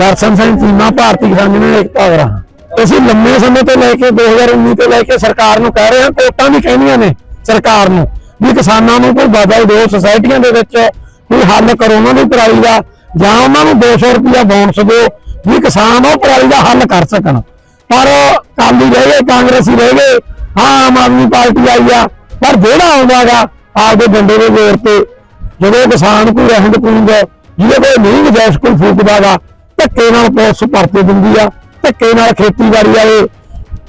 ਦਰਸ਼ਨ ਸਿੰਘ ਚੀਮਾ ਭਾਰਤੀ ਕਿਸਾਨ ਯੂਨੀਅਨ ਏਕਤਾ ਗਰਾ ਅਸੀਂ ਲੰਮੇ ਸਮੇਂ ਤੋਂ ਲੈ ਕੇ 2019 ਤੋਂ ਲੈ ਕੇ ਸਰਕਾਰ ਨੂੰ ਕਹਿ ਰਹੇ ਹਾਂ, ਕੋਟਾਂ ਵੀ ਕਹਿੰਦੀਆਂ ਨੇ ਸਰਕਾਰ ਨੂੰ, ਵੀ ਕਿਸਾਨਾਂ ਨੂੰ ਕੋਈ ਬਦਲ ਦਿਓ ਸੁਸਾਇਟੀਆਂ ਦੇ ਵਿੱਚ ਕੋਈ ਹੱਲ ਕਰੋ, ਉਹਨਾਂ ਦੀ ਪਰਾਲੀ ਦਾ, ਜਾਂ ਉਹਨਾਂ ਨੂੰ 200 ਰੁਪਇਆ ਬੋਨਸ ਦਿਓ, ਵੀ ਕਿਸਾਨ ਉਹ ਪਰਾਲੀ ਦਾ ਹੱਲ ਕਰ ਸਕਣ। ਪਰ ਕਾਲੀ ਰਹਿ ਗਏ, ਕਾਂਗਰਸੀ ਰਹਿ ਗਏ, ਹਾਂ, ਆਮ ਆਦਮੀ ਪਾਰਟੀ ਆਈ ਆ, ਪਰ ਜਿਹੜਾ ਆਉਂਦਾਗਾ ਆਪਦੇ ਡੰਡੇ ਦੇ ਜ਼ੋਰ ਤੇ, ਜਦੋਂ ਕਿਸਾਨ ਕੋਈ ਰਹਿੰਦ ਖੂੰਦ ਜਿਹਦੇ ਕੋਲ ਨਹੀਂ ਗੁਜਾਇਸ਼, ਕੋਈ ਫੂਕਦਾਗਾ ਧੱਕੇ ਨਾਲ ਪੁਲਿਸ ਭਰਤੀ ਦਿੰਦੀ ਆ ਧੱਕੇ ਨਾਲ ਖੇਤੀਬਾੜੀ ਵਾਲੇ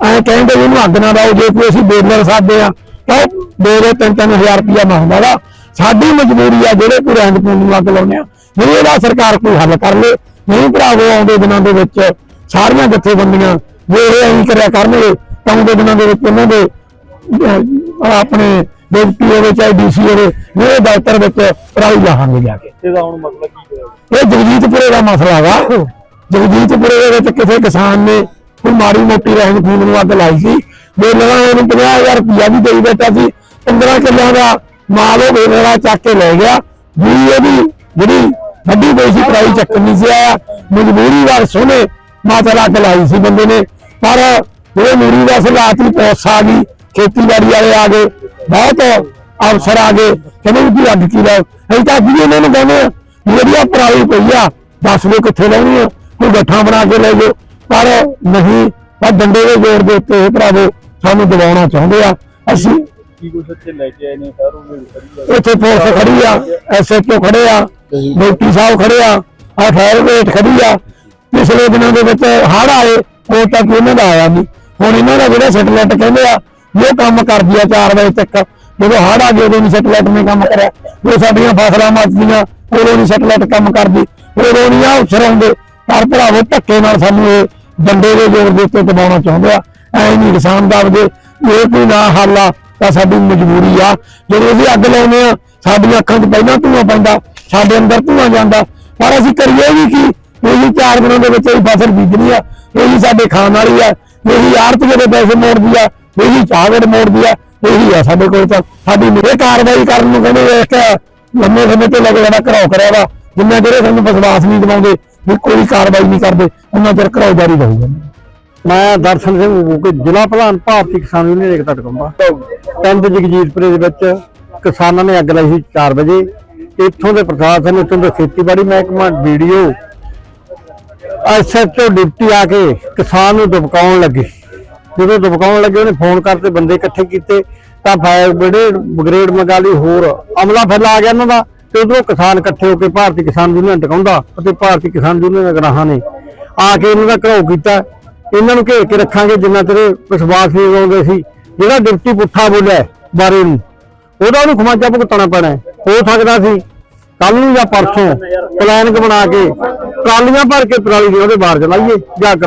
ਐ ਕਹਿੰਦੇ ਵੀ ਇਹਨੂੰ ਅੱਗ ਨਾ ਲਾਓ ਜੇ ਕੋਈ ਅਸੀਂ ਬੇਲਰ ਸਾਦੇ ਆ ਤਾਂ ਦੋ ਦੋ ਤਿੰਨ ਤਿੰਨ ਹਜ਼ਾਰ ਰੁਪਇਆ ਮੰਗਦਾ ਵਾ। ਸਾਡੀ ਮਜਬੂਰੀ ਆ ਜਿਹੜੇ ਕੋਈ ਰਹਿੰਦ ਖੂੰਦ ਨੂੰ ਅੱਗ ਲਾਉਂਦੇ ਆ। ਨਹੀਂ ਇਹਦਾ ਸਰਕਾਰ ਕੋਈ ਹੱਲ ਕਰ ਲੇ ਨਹੀਂ ਭਰਾਵੋ ਆਉਂਦੇ ਦਿਨਾਂ ਦੇ ਵਿੱਚ ਸਾਰੀਆਂ ਜਥੇਬੰਦੀਆਂ ਜੇ ਇਹ ਐਂ ਕਰਿਆ ਕਰਨਗੇ ਤਾਂ ਆਉਂਦੇ ਦਿਨਾਂ ਦੇ ਵਿੱਚ ਉਹਨਾਂ ਦੇ ਆਪਣੇ ਡਿਪਟੀ ਹੋਵੇ ਚਾਹੇ ਡੀਸੀ ਹੋਵੇ ਇਹ ਦਫ਼ਤਰ ਵਿੱਚ ਪਰਾਈ ਜਾਹਾਂਗੇ ਜਾ ਕੇ। ਇਹਦਾ ਹੁਣ ਮਤਲਬ ਕੀ ਹੋਇਆ? ਇਹ ਜਗਜੀਤਪੁਰੇ ਦਾ ਮਸਲਾ ਵਾ। ਜਗਜੀਤਪੁਰੇ ਦੇ ਵਿੱਚ ਕਿਸੇ ਕਿਸਾਨ ਨੇ ਕੋਈ ਮਾੜੀ ਮੋਟੀ ਰਹਿਣ ਖੂਨ ਨੂੰ ਅੱਗ ਲਾਈ ਸੀ। ਬੇਲਰਾਂ ਨੂੰ 50000 ਰੁਪਇਆ ਵੀ ਦੇਈ ਬੈਠਾ ਸੀ। 15 ਕਿੱਲਿਆਂ ਦਾ ਮਾਲ ਉਹ ਬੇਲਰਾ ਚੱਕ ਕੇ ਲੈ ਗਿਆ। ਵੀ ਇਹਦੀ ਜਿਹੜੀ ਵੱਡੀ ਪਈ ਸੀ ਪ੍ਰਾਈ ਚੱਕਣ ਨਹੀਂ ਸੀ ਆਇਆ। ਮਜਬੂਰੀ ਵਾਰ ਸੋਨੇ ਮਾਤਾ ਅੱਗ ਲਾਈ ਸੀ ਬੰਦੇ ਨੇ। ਪਰ ਜਿਹੜੇ ਮੂਰੀ ਦਾ ਸਲਾਤੀ ਪੋਸ ਆ ਗਈ ਖੇਤੀਬਾੜੀ ਵਾਲੇ ਆ ਗਏ ਬਹੁਤ ਅਫਸਰ ਆ ਗਏ। ਕਹਿੰਦੇ ਵੀ ਕੀ ਅੱਗ ਕੀ ਲਾਓ ਅਸੀਂ ਤਾਂ ਵੀ ਇਹਨਾਂ ਨੂੰ ਕਹਿੰਦੇ ਆ ਵੀ ਜਿਹੜੀ ਆ ਪਰਾਲੀ ਪਈ ਆ। ਦੱਸ ਦਿਓ ਕਿੱਥੇ ਲਾਉਣੀ ਆ। ਕੋਈ ਗੱਠਾਂ ਬਣਾ ਕੇ ਲੈ ਜਾਓ। ਪਰ ਨਹੀਂ ਪਰ ਡੰਡੇ ਦੇ ਜ਼ੋਰ ਦੇ ਉੱਤੇ ਇਹ ਭਰਾਵੋ ਸਾਨੂੰ ਦਬਾਉਣਾ ਚਾਹੁੰਦੇ ਆ। ਅਸੀਂ ਕੀ ਕੁਛ ਇੱਥੇ ਲੈ ਕੇ ਆਏ ਨੇ ਸਾਰੂ ਖੜੀ ਇੱਥੇ ਪੁਲਿਸ ਖੜੀ ਆ ਐਸਐਚਓ ਖੜੇ ਆ ਡਿਪਟੀ ਸਾਹਿਬ ਖੜੇ ਆ ਆ ਫਾਇਰ ਬ੍ਰਿਗੇਡ ਖੜੀ ਆ। ਪਿਛਲੇ ਦਿਨਾਂ ਦੇ ਵਿੱਚ ਹੜ ਆਏ ਉਹ ਤੱਕ ਇਹਨਾਂ ਦਾ ਆਇਆ ਨਹੀਂ। ਹੁਣ ਇਹਨਾਂ ਦਾ ਜਿਹੜਾ ਸੈਟਲਾਈਟ ਕਹਿੰਦੇ ਆ ਉਹ ਕੰਮ ਕਰਦੀ ਆ 4 ਵਜੇ ਤੱਕ। ਜਦੋਂ ਹੜ ਆ ਗਏ ਉਦੋਂ ਨਹੀਂ ਸੈਟਲਾਈਟ ਨੇ ਕੰਮ ਕਰਿਆ। ਜੋ ਸਾਡੀਆਂ ਫਸਲਾਂ ਮੱਚਦੀਆਂ ਉਦੋਂ ਨਹੀਂ ਸੈਟਲਾਈਟ ਕੰਮ ਕਰਦੀ। ਉਦੋਂ ਨਹੀਂ ਆ ਅਫਸਰ ਆਉਂਦੇ ਪਰ ਭਰਾਵੋ ਧੱਕੇ ਨਾਲ ਸਾਨੂੰ ਇਹ ਡੰਡੇ ਦੇ ਜ਼ੋਰ ਦੇ ਉੱਤੇ ਦਬਾਉਣਾ ਚਾਹੁੰਦੇ ਆ। ਐ ਨਹੀਂ ਕਿਸਾਨ ਦਾ ਦਬਦੇ ਇਹ ਕੋਈ ਨਾ ਹੱਲ ਆ, ਤਾਂ ਸਾਡੀ ਮਜਬੂਰੀ ਆ। ਜਦੋਂ ਅਸੀਂ ਅੱਗ ਲਾਉਂਦੇ ਆ, ਸਾਡੀਆਂ ਅੱਖਾਂ 'ਚ ਪਹਿਲਾਂ ਧੂਆਂ ਪੈਂਦਾ, ਸਾਡੇ ਅੰਦਰ ਧੂਆਂ ਜਾਂਦਾ। ਪਰ ਅਸੀਂ ਕਰੀਏ ਵੀ ਕੀ? ਇਹੀ ਚਾਰ ਦਿਨਾਂ ਦੇ ਵਿੱਚ ਇਹ ਫਸਲ ਬੀਜਣੀ ਆ। ਇਹੀ ਸਾਡੇ ਖਾਣ ਵਾਲੀ ਆ। ਇਹੀ ਆੜਤ ਦੇ ਪੈਸੇ ਮੋੜਦੀ ਆ। ਇਹੀ ਚਾਹਵੜ ਮੋੜਦੀ ਆ। ਇਹੀ ਆ ਸਾਡੇ ਕੋਲ ਤਾਂ। ਸਾਡੀ ਮੇਰੇ ਕਾਰਵਾਈ ਕਰਨ ਨੂੰ ਕਹਿੰਦੇ ਇੱਕ ਲੰਮੇ ਸਮੇਂ ਤੋਂ ਲੱਗ ਜਾਣਾ ਘਰਾਓ ਕਰਿਆ ਵਾ। ਜਿੰਨਾ ਜਿਹੜੇ ਸਾਨੂੰ ਵਿਸ਼ਵਾਸ ਨਹੀਂ ਦਿਵਾਉਂਦੇ ਵੀ ਕੋਈ ਕਾਰਵਾਈ ਨਹੀਂ ਕਰਦੇ, ਉਹਨਾਂ ਚਿਰ ਘਰਾਓ ਜਾਰੀ ਰਹੂਗਾ ਮੈਂ ਦਰਸ਼ਨ ਸਿੰਘ ਮੂਕੇ ਜ਼ਿਲ੍ਹਾ ਪ੍ਰਧਾਨ ਭਾਰਤੀ ਕਿਸਾਨ ਯੂਨੀਅਨ ਏਕਤਾ ਟਕੰਬਾ ਪਿੰਡ ਜਗਜੀਤਪੁਰੇ ਦੇ ਵਿੱਚ ਕਿਸਾਨਾਂ ਨੇ ਅੱਗ ਲਾਈ ਸੀ 4 ਵਜੇ। ਇੱਥੋਂ ਦੇ ਪ੍ਰਸ਼ਾਸਨ ਇੱਥੋਂ ਦੇ ਖੇਤੀਬਾੜੀ ਮਹਿਕਮਾ ਵੀਡੀਓ ਐਸਐਚਓ ਡਿਪਟੀ ਆ ਕੇ ਕਿਸਾਨ ਨੂੰ ਦਬਕਾਉਣ ਲੱਗੇ। ਜਦੋਂ ਦਬਕਾਉਣ ਲੱਗੇ, ਉਹਨੇ ਫੋਨ ਕਰਕੇ ਬੰਦੇ ਇਕੱਠੇ ਕੀਤੇ। ਤਾਂ ਫਾਇਰ ਬ੍ਰਿਗੇਡ ਬ੍ਰਿਗੇਡ ਮਗਾਲੀ ਹੋਰ ਅਮਲਾ ਫੈਲਾ ਆ ਗਿਆ ਇਹਨਾਂ ਦਾ। ਤੇ ਉਧਰੋਂ ਕਿਸਾਨ ਇਕੱਠੇ ਹੋ ਕੇ ਭਾਰਤੀ ਕਿਸਾਨ ਯੂਨੀਅਨ ਟਿਕਾਉਂਦਾ ਅਤੇ ਭਾਰਤੀ ਕਿਸਾਨ ਯੂਨੀਅਨ ਦੇ ਗਰਾਹਾਂ ਨੇ ਆ ਕੇ ਇਹਨਾਂ ਦਾ ਘਰੋ ਕੀਤਾ। ਇਹਨਾਂ ਨੂੰ ਘੇਰ ਕੇ ਰੱਖਾਂਗੇ ਜਿੰਨਾ ਤੇਰੇ ਵਿਸ਼ਵਾਸ ਨਹੀਂ ਲਾਉਂਦੇ ਸੀ ਜਿਹੜਾ ਡਿਪਟੀ ਪੁੱਠਾ ਬੋਲਿਆ ਬਾਰੇ ਨੂੰ, ਉਹਦਾ ਉਹਨੂੰ ਖਮਾਜਾ ਭੁਗਤਣਾ ਪੈਣਾ ਹੋ। ਸਕਦਾ ਸੀ ਕੱਲ ਨੂੰ ਜਾਂ ਪਰਸੋਂ ਪਲਾਨਿੰਗ ਬਣਾ ਕੇ ਟਰਾਲੀਆਂ ਭਰ ਕੇ ਪਰਾਲੀ ਦੇ ਉਹਦੇ ਬਾਹਰ ਚਲਾਈਏ ਜਾਂ ਅੱਗ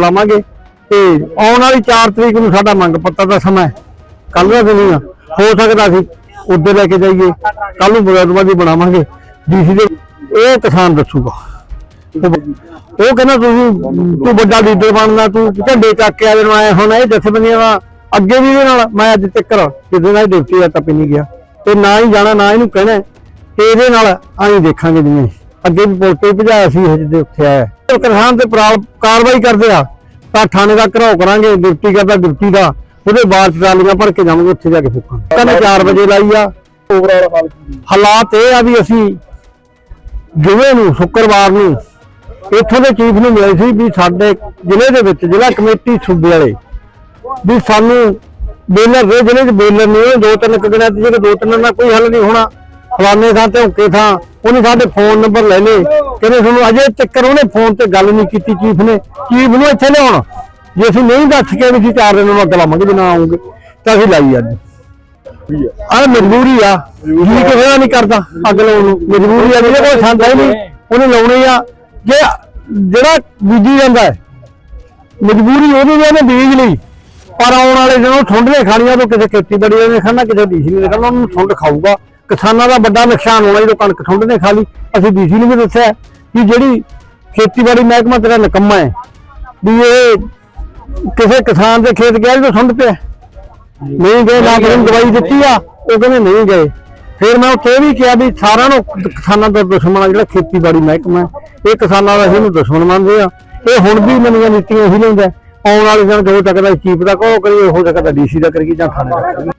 ਤੇ ਆਉਣ ਵਾਲੀ 4 ਤਰੀਕ ਨੂੰ ਸਾਡਾ ਮੰਗ ਪੱਤਰ ਦਾ ਸਮਾਂ ਕੱਲ ਦਾ ਦਿਨ ਹੀ ਆ। ਹੋ ਸਕਦਾ ਸੀ ਉੱਧਰ ਲੈ ਕੇ ਜਾਈਏ। ਕੱਲ ਨੂੰ ਬਗੈਰਵਾਦੀ ਬਣਾਵਾਂਗੇ। ਡੀਸੀ ਦੇ ਇਹ ਕਿਸਾਨ ਦੱਸੂਗਾ। ਉਹ ਕਹਿੰਦਾ ਤੂੰ ਤੂੰ ਵੱਡਾ ਲੀਡਰ ਬਣਨਾ, ਤੂੰ ਝੰਡੇ ਚੱਕ ਕੇ ਆ ਜਾਣਾ। ਆਏ ਹੁਣ ਇਹ ਜਥੇਬੰਦੀਆਂ ਦਾ ਅੱਗੇ ਵੀ ਇਹਦੇ ਨਾਲ ਮੈਂ ਅੱਜ ਤੱਕ ਕਿਤੇ ਨਾਲ ਡਿਊਟੀ ਦਾ ਟੱਪੀ ਨਹੀਂ ਗਿਆ। ਤੇ ਨਾ ਹੀ ਜਾਣਾ, ਨਾ ਇਹਨੂੰ ਕਹਿਣਾ ਤੇ ਇਹਦੇ ਨਾਲ ਆਈ ਦੇਖਾਂਗੇ ਜਿਵੇਂ। ਅੱਗੇ ਵੀ ਪੁਲਿਸ ਤੇ ਭਜਾਇਆ ਸੀ, ਇਹ ਜਿਹਦੇ ਉੱਥੇ ਆਇਆ। ਕਿਸਾਨ ਤੇ ਪ੍ਰਾ- ਕਾਰਵਾਈ ਕਰਦੇ ਆ, ਤਾਂ ਥਾਣੇ ਦਾ ਘਰਾਓ ਕਰਾਂਗੇ, ਡਿਊਟੀ ਕਰਦਾ, ਡਿਊਟੀ ਦਾ। ਉਹਦੇ ਬਾਅਦ ਟਰਾਲੀਆਂ ਭਰ ਕੇ ਜਾਵਾਂਗੇ ਉੱਥੇ ਜਾ ਕੇ ਫੂਕਾਂਗੇ ਕੱਲ 4 ਵਜੇ ਲਾਈ ਆ। ਓਵਰਆਲ ਹਾਲ ਕੀ ਹਾਲਾਤ ਇਹ ਆ ਵੀ ਅਸੀਂ ਜਿਵੇਂ ਨੂੰ ਸ਼ੁੱਕਰਵਾਰ ਨੂੰ ਇੱਥੋਂ ਦੇ ਚੀਫ ਨੂੰ ਮਿਲੇ ਸੀ ਵੀ ਸਾਡੇ ਜ਼ਿਲ੍ਹੇ ਦੇ ਵਿੱਚ ਜ਼ਿਲ੍ਹਾ ਕਮੇਟੀ ਸੂਬੇ ਵਾਲੇ ਵੀ ਸਾਨੂੰ ਬੇਲਰ ਦੇ ਜ਼ਿਲ੍ਹੇ 'ਚ ਬੇਲਰ ਨਹੀਂ ਦੋ ਤਿੰਨ ਕਗੜਿਆਂ ਤੇ ਜਿਹੜੇ ਦੋ ਤਿੰਨ ਨਾਲ ਕੋਈ ਹੱਲ ਨਹੀਂ ਹੋਣਾ। ਫਲਾਣੇ ਥਾਂ ਤੇ ਹੁੱਕੇ ਥਾਂ ਉਹਨੇ ਸਾਡੇ ਫੋਨ ਨੰਬਰ ਲੈ ਲਏ। ਕਹਿੰਦੇ ਤੁਹਾਨੂੰ ਅਜੇ ਚੱਕਰ ਉਹਨੇ ਫੋਨ ਤੇ ਗੱਲ ਨਹੀਂ ਕੀਤੀ ਚੀਫ ਨੇ। ਚੀਫ ਨੂੰ ਇੱਥੇ ਲਿਆਉਣ। ਜੇ ਅਸੀਂ ਨਹੀਂ ਦੱਸ ਕੇ ਵੀ ਅਸੀਂ ਚਾਰ ਦਿਨ ਨੂੰ ਅੱਗ ਲਾਵਾਂਗੇ ਜੇ ਨਾ ਆਉਂਗੇ ਤਾਂ ਅਸੀਂ ਲਾਈ ਅੱਜ। ਆ। ਮਜਬੂਰੀ ਆ। ਜੀ ਕਿਸੇ ਦਾ ਨਹੀਂ ਕਰਦਾ ਅੱਗ ਲਾਉਣ ਨੂੰ। ਮਜਬੂਰੀ ਆ ਜਿਹਦੇ ਕੋਲ ਸੰਦ ਹੈ ਨਹੀਂ ਉਹਨੇ ਲਾਉਣੀ ਆ। ਜੇ ਜਿਹੜਾ ਬੀਜੀ ਜਾਂਦਾ ਹੈ ਮਜਬੂਰੀ ਉਹਦੀ ਵੀ ਉਹਨੇ ਬੀਜ ਲਈ। ਪਰ ਆਉਣ ਵਾਲੇ ਉਹ ਠੁੰਡ ਨੇ ਖਾਣੀਆਂ ਤੋਂ ਕਿਸੇ ਖੇਤੀਬਾੜੀ ਨੇ ਖਾਣਾ ਕਿਸੇ ਡੀਸੀ ਨੇ ਖਾਣਾ ਉਹਨੂੰ ਠੁੰਡ ਖਾਊਗਾ। ਕਿਸਾਨਾਂ ਦਾ ਵੱਡਾ ਨੁਕਸਾਨ ਹੋਣਾ ਜਦੋਂ ਕਣਕ ਠੁੰਡ ਨੇ ਖਾ ਲਈ। ਅਸੀਂ ਡੀਸੀ ਨੂੰ ਵੀ ਦੱਸਿਆ ਕਿ ਜਿਹੜੀ ਖੇਤੀਬਾੜੀ ਮਹਿਕਮਾ ਤੇਰਾ ਨਿਕੰਮਾ ਹੈ ਵੀ ਇਹ ਕਿਸੇ ਕਿਸਾਨ ਦੇ ਖੇਤ ਗਿਆ ਜਦੋਂ ਸੁੰਡ ਪਿਆ। ਨਹੀਂ ਗਏ, ਨਾ ਕਿਸੇ ਨੂੰ ਦਵਾਈ ਦਿੱਤੀ ਆ, ਉਹ ਕਹਿੰਦੇ ਨਹੀਂ ਗਏ। ਫਿਰ ਮੈਂ ਉੱਥੇ ਇਹ ਵੀ ਕਿਹਾ ਵੀ ਸਾਰਿਆਂ ਨੂੰ ਕਿਸਾਨਾਂ ਦਾ ਦੁਸ਼ਮਣ ਆ, ਜਿਹੜਾ ਖੇਤੀਬਾੜੀ ਮਹਿਕਮਾ ਹੈ। ਇਹ ਕਿਸਾਨਾਂ ਦਾ ਇਹਨੂੰ ਦੁਸ਼ਮਣ ਮੰਨਦੇ ਆ। ਇਹ ਹੁਣ ਵੀ ਨਵੀਆਂ ਨੀਤੀਆਂ ਉਹੀ ਲੈਂਦਾ ਆਉਣ ਵਾਲੇ ਦਿਨ ਜੋ ਚੱਕਦਾ ਚੀਫ ਦਾ ਕਹੋ ਕਰੀ ਹੋ ਸਕਦਾ ਡੀਸੀ ਦਾ ਕਰੀ ਜਾਂ ਥਾਣੇ ਦਾ ਕਰੀਏ।